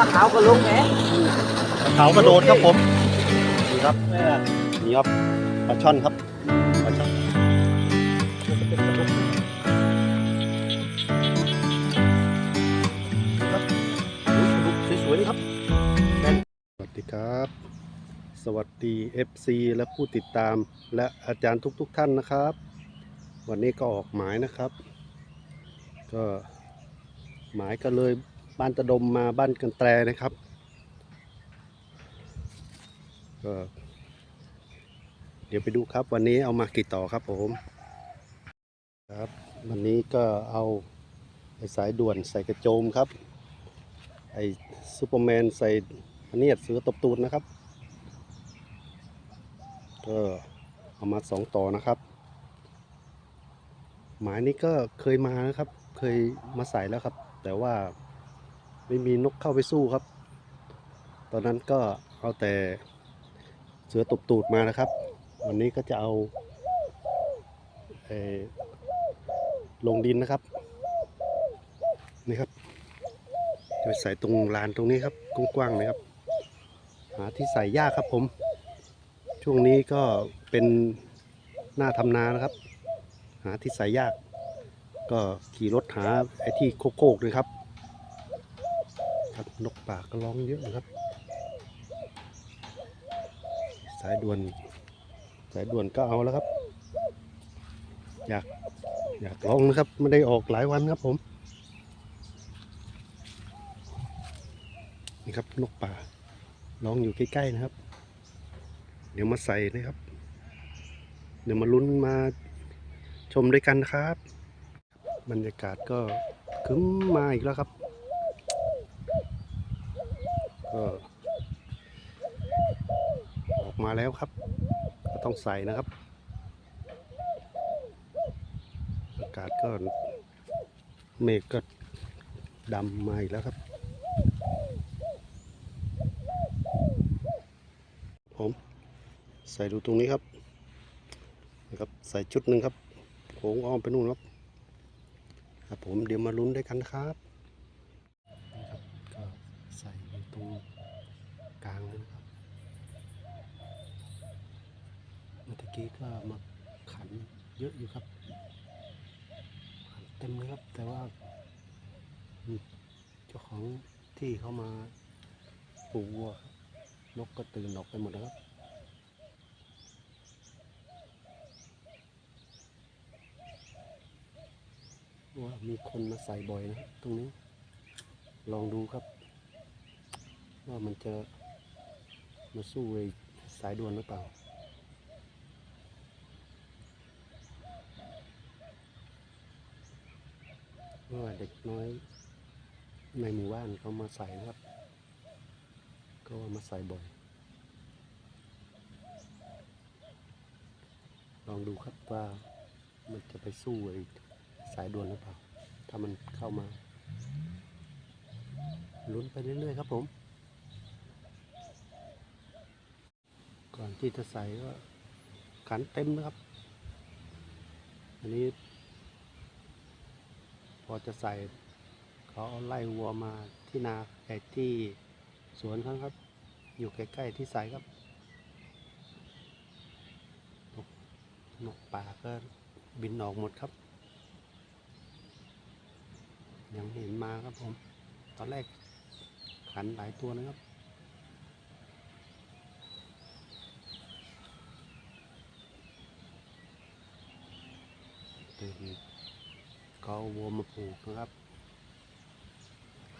ปลาขาวก็ลงแหมเขากระโดดครับผมนี่ครับนี่ครับปลาช่อนครับปลาช่อนครับโอ้ยปลาดุกสวยๆนี่ครับสวัสดีครับ สวัสดี FC และผู้ติดตามและอาจารย์ทุกๆทท่านนะครับ วันนี้ก็ออกหมายนะครับ ก็หมายก็เลย บ้านตะดมมาบ้านกันแตรนะครับก็เดี๋ยวไปดูครับ วันนี้เอามากี่ต่อครับผมครับ วันนี้ก็เอาไอ้สายด่วนใส่กระโจมครับ ไอ้ซูเปอร์แมนใส่เนียดเสือตบตูดนะครับ ก็เอามาสองต่อนะครับ หมายนี้ก็เคยมานะครับ เคยมาใส่แล้วครับ แต่ว่า ไม่มีนกเข้าไปสู้ครับ ตอนนั้นก็เอาแต่เสือตบตูดมานะครับ วันนี้ก็จะเอาเอลงดินนะครับ นี่ครับจะไปใส่ตรงลานตรงนี้ครับกว้างๆนะครับ หาที่ใส่ยากครับผม ช่วงนี้ก็เป็นหน้าทำนานะครับ หาที่ใส่ยาก ก็ขี่รถหาไอ้ที่โคกๆเลยครับ ป่าก็ร้องเยอะนะครับ สายด่วน สายด่วนก็เอาแล้วครับ อยากอยากลองนะครับไม่ได้ออกหลายวันครับผม นี่ครับนกป่าร้องอยู่ใกล้ๆนะครับ เดี๋ยวมาใส่นะครับ เดี๋ยวมาลุ้นมาชมด้วยกันครับ บรรยากาศก็คึ้มมาอีกแล้วครับ ก็ ออก มาแล้วครับ ก็ต้องใส่นะครับ อากาศก็เมฆก็ดำมาอีกแล้วครับ ผมใส่ดูตรงนี้ครับนะครับใส่ชุดหนึ่งครับโค้งอ้อมไปนู่นครับครับผมเดี๋ยวมาลุ้นด้วยกันครับนะครับก็ใส่อยู่ตรงกลางเลยนะครับ เมื่อตะ กี้ก็มาขันเยอะอยู่ครับขันเต็มเลยครับ แต่ว่าเจ้าของที่เขามาปลูกวัวนกก็ตื่นออกไปหมดแล้วครับว่ามีคนมาใส่บ่อยนะตรงนี้ ลองดูครับ ว่ามันจะมาสู้ไอ้สายด่วนหรือเปล่า เพราะว่าเด็กน้อย ในหมู่บ้านเขามาใส่ครับก็ว่ามาใส่บ่อย ลองดูครับว่ามันจะไปสู้ไอ้สายด่วนหรือเปล่า ถ้ามันเข้ามา ลุ้นไปเรื่อยๆครับผม ก่อนที่จะใส่ก็ขันเต็มนะครับ อันนี้ พอจะใส่เขาไล่วัวมาที่นาไอ้ที่สวนเขาครับ อยู่ใกล้ๆที่ใส่ครับนกนกป่าก็บินออกหมดครับ ยังเห็นมาครับผม ตอนแรกขันหลายตัวนะครับ ตื่นก็เอา วัวมาผูกนะครับ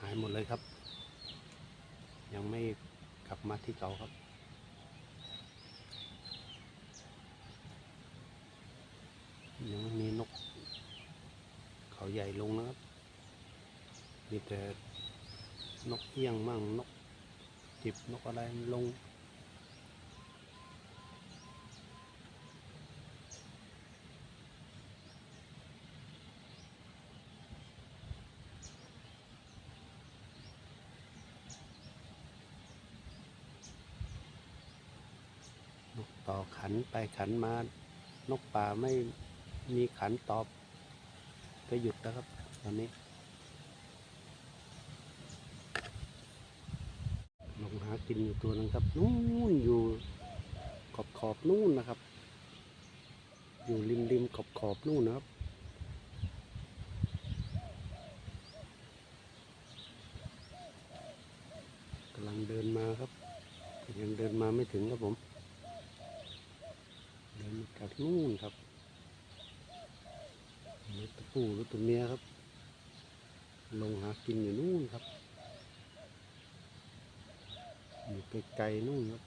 หายหมดเลยครับ ยังไม่กลับมาที่เก่าครับ ยังไม่มีนก เขาใหญ่ลงนะครับ มีแต่นกเอี้ยงมั่งนกจิบนกอะไรลง ต่อขันไปขันมา นกป่าไม่มีขันตอบ ก็หยุดแล้วครับ ตอนนี้ ลงหากินอยู่ตัวนึงครับ นู่นอยู่ขอบขอบนู่นนะครับ อยู่ริมริมขอบขอบนู่นนะครับกำลังเดินมาครับ ยังเดินมาไม่ถึงครับผม นู่นครับนี่ตัวผู้หรือตัวเมียครับ ลงหากินอยู่นู่นครับ อยู่ไกลๆนู่นครับ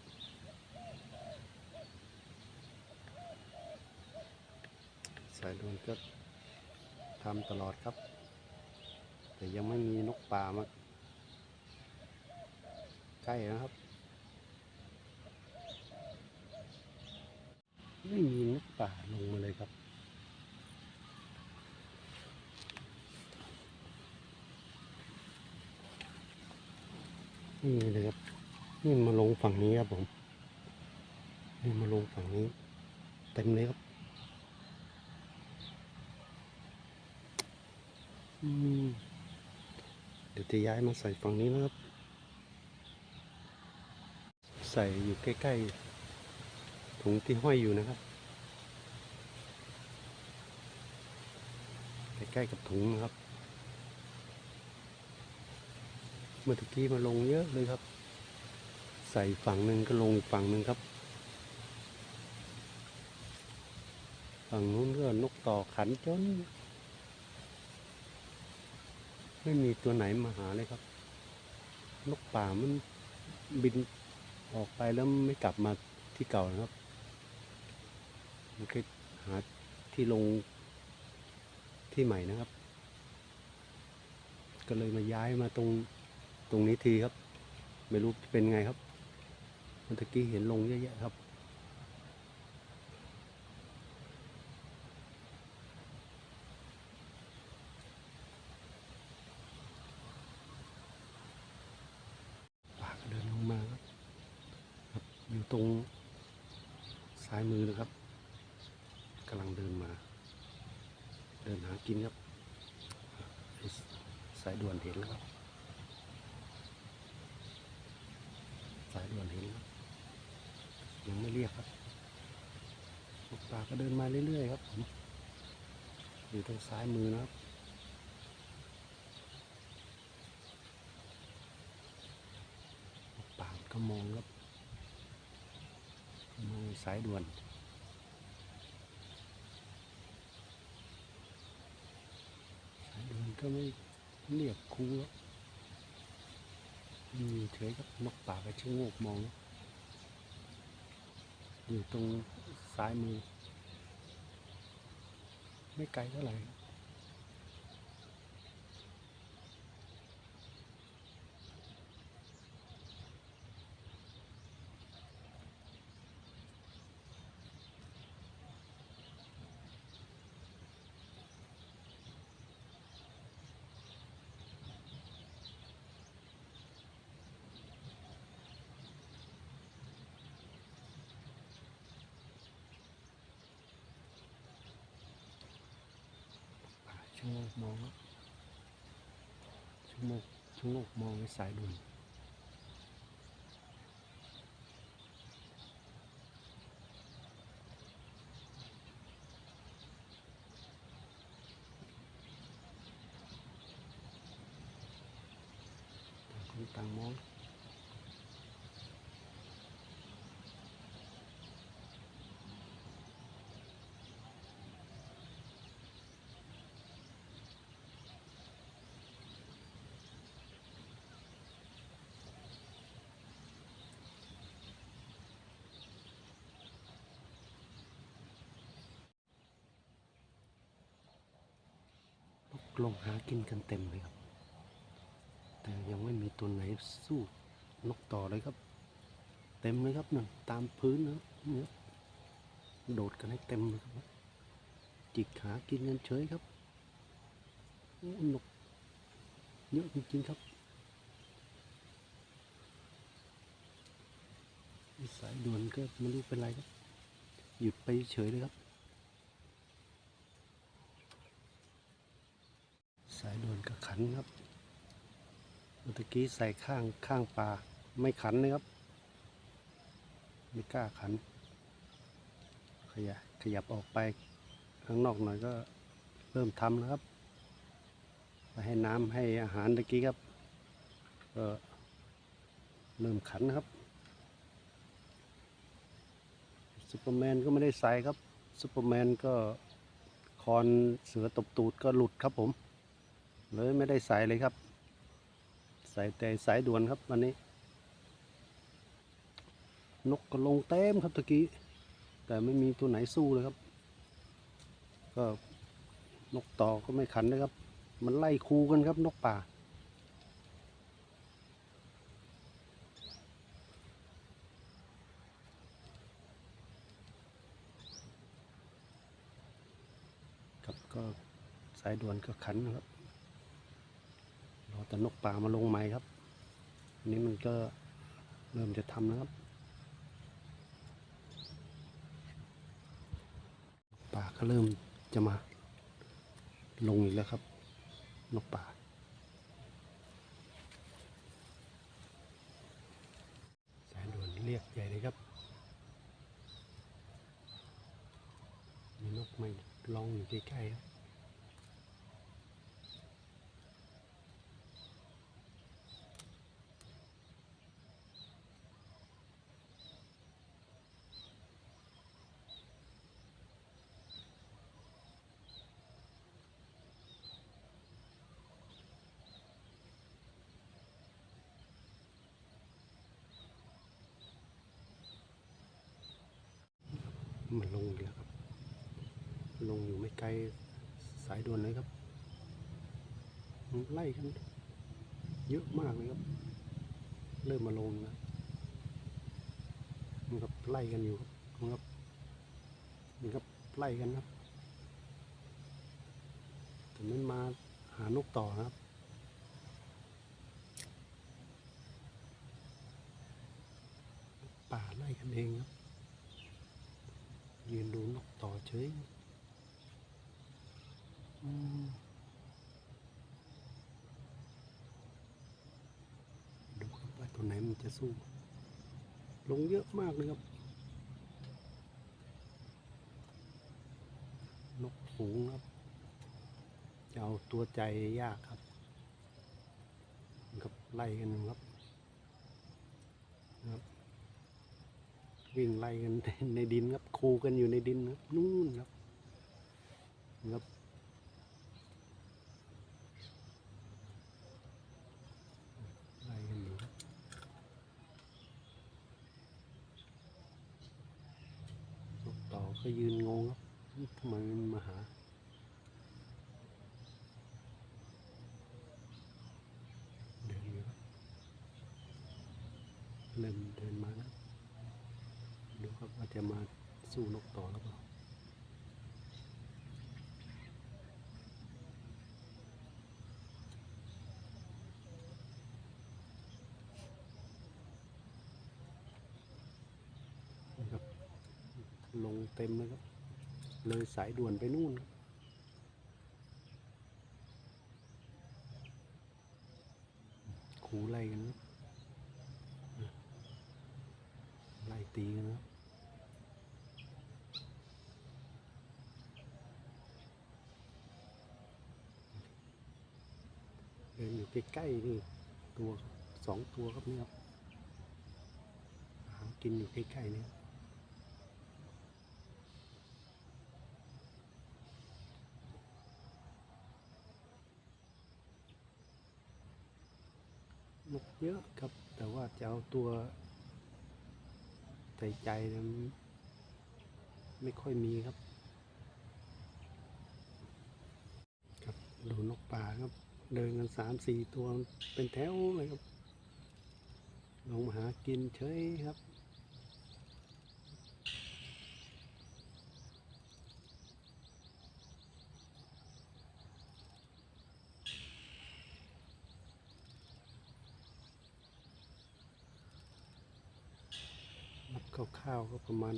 สายดวนก็ทำตลอดครับ แต่ยังไม่มีนกป่ามาใกล้นะครับ ไม่มีนกป่าลงมาเลยครับ นี่เลยครับ นี่มาลงฝั่งนี้ครับผมนี่มาลงฝั่งนี้ เต็มเลยครับเดี๋ยวจะย้ายมาใส่ฝั่งนี้นะครับ ใส่อยู่ใกล้ ๆ ถุงที่ห้อยอยู่นะครับ ใกล้ๆกับถุงครับ เมื่อตะกี้มาลงเยอะเลยครับ ใส่ฝั่งหนึ่งก็ลงอีกฝั่งหนึ่งครับ ฝั่งนู้นก็นกต่อขันจน ไม่มีตัวไหนมาหาเลยครับ นกป่ามันบินออกไปแล้วไม่กลับมาที่เก่านะครับ มันก็หาที่ลงที่ใหม่นะครับ ก็เลยมาย้ายมาตรงตรงนี้ทีครับ ไม่รู้เป็นไงครับเมื่อกี้เห็นลงเยอะแยะครับป่าก็เดินลงมาครับครับอยู่ตรงซ้ายมือนะครับ กำลังเดินมา เดินหากินครับ สายด่วนเห็นแล้วครับ สายด่วนเห็นแล้วยังไม่เรียกครับนกป่าก็เดินมาเรื่อยๆครับผม อยู่ตรงซ้ายมือนะครับนกป่าก็มองครับมองสายด่วน สายด่วน ก็ไม่เรียกครูครับมีเฉยกับนกป่าก็ชะโงกมอง อยู่ตรงซ้ายมือ ไม่ไกลเท่าไหร่ ชะโงกมองชะโงกชะโงกมองในสายด่วน ต่างคนต่างมอง นก ลงหากินกันเต็มเลยครับ แต่ยังไม่มีตัวไหนสู้นกต่อเลยครับ เต็มเลยครับนั่นตามพื้นนะเนี่ยโดดกันให้เต็มเลยครับ จิกหากินกันเฉยครับนกเยอะจริงๆครับสายด่วนก็ไม่รู้เป็นไรครับ หยุดไปเฉยเลยครับ สายด่วนกับขันครับเมื่อกี้ใส่ข้างข้างปลาไม่ขันเลยครับ ไม่กล้าขัน ขยับขยับออกไปข้างนอกหน่อยก็เริ่มทำแล้วครับไปให้น้ำให้อาหารตะกี้ครับก็เริ่มขันนะครับซูเปอร์แมนก็ไม่ได้ใส่ครับซูเปอร์แมนก็คอนเสือตบตูดก็หลุดครับผม เลยไม่ได้ใส่เลยครับ ใส่แต่สายด่วนครับวันนี้ นกก็ลงเต็มครับตะกี้ แต่ไม่มีตัวไหนสู้เลยครับ ก็นกต่อก็ไม่ขันนะครับ มันไล่คูกันครับนกป่า ครับก็สายด่วนก็ขันนะครับ แต่นกป่ามาลงใหม่ครับอันนี้มันก็เริ่มจะทำนะครับ ป่าก็เริ่มจะมาลงอีกแล้วครับ นกป่า สายด่วนเรียกใหญ่เลยครับ มีนกไม่ลองอยู่ใกล้ๆครับ มันลงอีกแล้วครับ ลงอยู่ไม่ไกลสายด่วนเลยครับ ไล่กันเยอะมากเลยครับ เริ่มมาลงแล้วมันกับไล่กันอยู่ครับ มันกับไล่กันครับแต่มันมาหานกต่อครับป่าไล่กันเองครับ ยืนดูนกต่อเฉยดูครับว่าตัวไหนมันจะสู้ ลงเยอะมากเลยครับ นกฝูงครับ จะเอาตัวใจยากครับมันกับไล่กันครับ วิ่งไล่กันในดินครับคูกันอยู่ในดินครับนู่นครับครับไล่กันอยู่ครับนกต่อก็ยืนงงครับทำไมมันมาหาเดินอยู่ครับเริ่มเดินมาแล้วดูครับ ว่าจะมาสู้นกต่อหรือเปล่านี่ครับลงเต็มเลยครับ เลยสายด่วนไปนู่นครับคูไล่กันครับไล่ตีกันนะครับ เดินอยู่ ใกล้ๆนี่ตัวสองตัวครับนี่ครับหากินอยู่ใกล้ๆนี่นกเยอะครับ แต่ว่าจะเอาตัวใส่ใจไม่ค่อยมีครับ ครับดูนกป่าครับ เดินกันสามสี่ตัวเป็นแถวเลยครับ ลงมาหากินเฉยครับนับคร่าวๆก็ประมาณ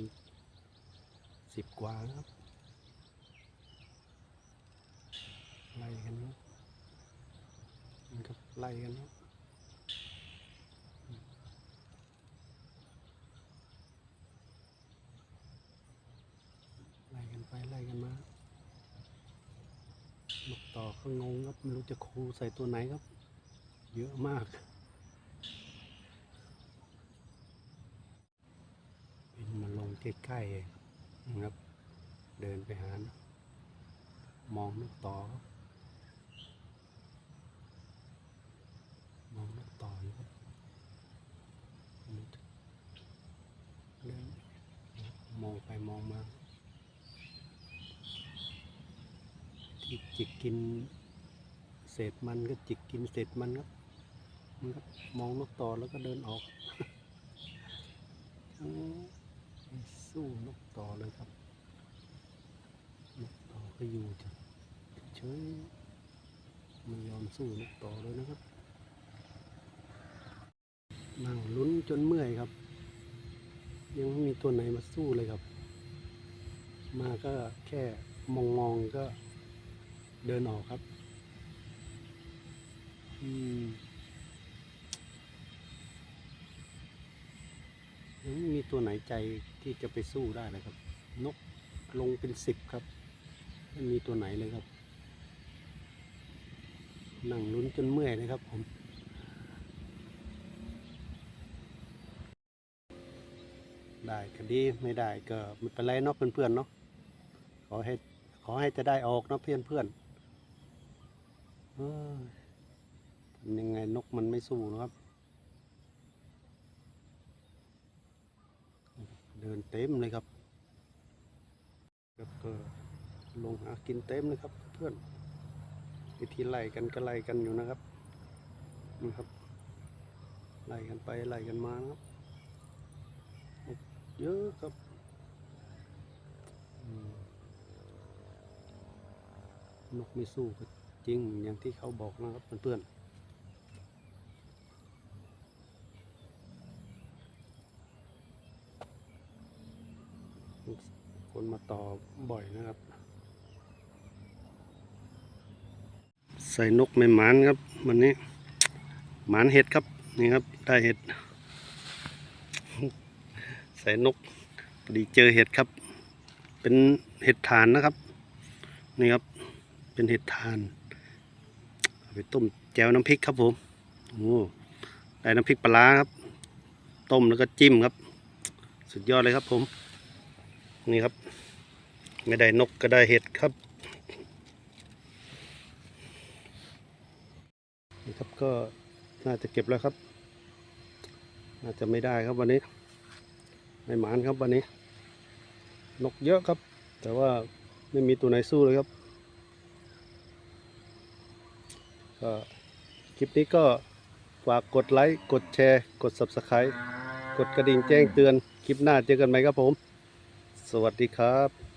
สิบกว่าครับไล่กันค ไล่กันไล่กันไปไล่กันมาหมกต่อก็งงครับไม่รู้จะคูใส่ตัวไหนครับ เยอะมากเป็นมาลงใกล้ๆเองนะครับ เดินไปหานะมองนกต่อครับ ต่ออยู่ครับเดินมองไปมองมา ที่จิกกินเศษมันก็จิกกินเศษมันครับมันก็มองนกต่อแล้วก็เดินออกสู้นกต่อเลยครับ นกต่อก็อยู่เฉยไม่ยอมสู้นกต่อเลยนะครับ นั่งลุ้นจนเมื่อยครับ ยังไม่มีตัวไหนมาสู้เลยครับ มาก็แค่มองมองๆก็เดินออกครับ อืมยังไม่มีตัวไหนใจที่จะไปสู้ได้เลยครับ นกลงเป็นสิบครับไม่มีตัวไหนเลยครับ นั่งลุ้นจนเมื่อยเลยครับผม ได้ก็ดีไม่ได้ก็ไม่เป็นไรเนาะเพื่อนๆเนาะขอให้ขอให้จะได้ออกเนาะเพื่อนเพื่อนๆยทำยังไงนกมันไม่สู้นะครับ เดินเต็มเลยครับครับก็ลงหากินเต็มเลยครับ เพื่อนวิธีไล่กันก็ไล่กันอยู่นะครับนี่ครับไล่กันไปไล่กันมานะครับ เยอะครับนกไม่สู้ก็จริงอย่างที่เขาบอกนะครับเพื่อนๆคนมาต่อบ่อยนะครับ ใส่นกไม่หมานครับ วันนี้หมานเห็ดครับ นี่ครับ ได้เห็ด ใส่นกพอดีเจอเห็ดครับ เป็นเห็ดฐานนะครับ นี่ครับ เป็นเห็ดฐานเอาไปต้มแจวน้ำพริกครับผมโอ้ได้น้ำพริกปลาร้าครับ ต้มแล้วก็จิ้มครับ สุดยอดเลยครับผม นี่ครับ ไม่ได้นกก็ได้เห็ดครับนี่ครับก็น่าจะเก็บแล้วครับ น่าจะไม่ได้ครับวันนี้ ไม่หมานครับวันนี้ นกเยอะครับ แต่ว่าไม่มีตัวไหนสู้เลยครับก็คลิปนี้ก็ฝากกดไลค์กดแชร์ กด Subscribe กดกระดิ่งแจ้งเตือน คลิปหน้าเจอกันไหมครับผม สวัสดีครับ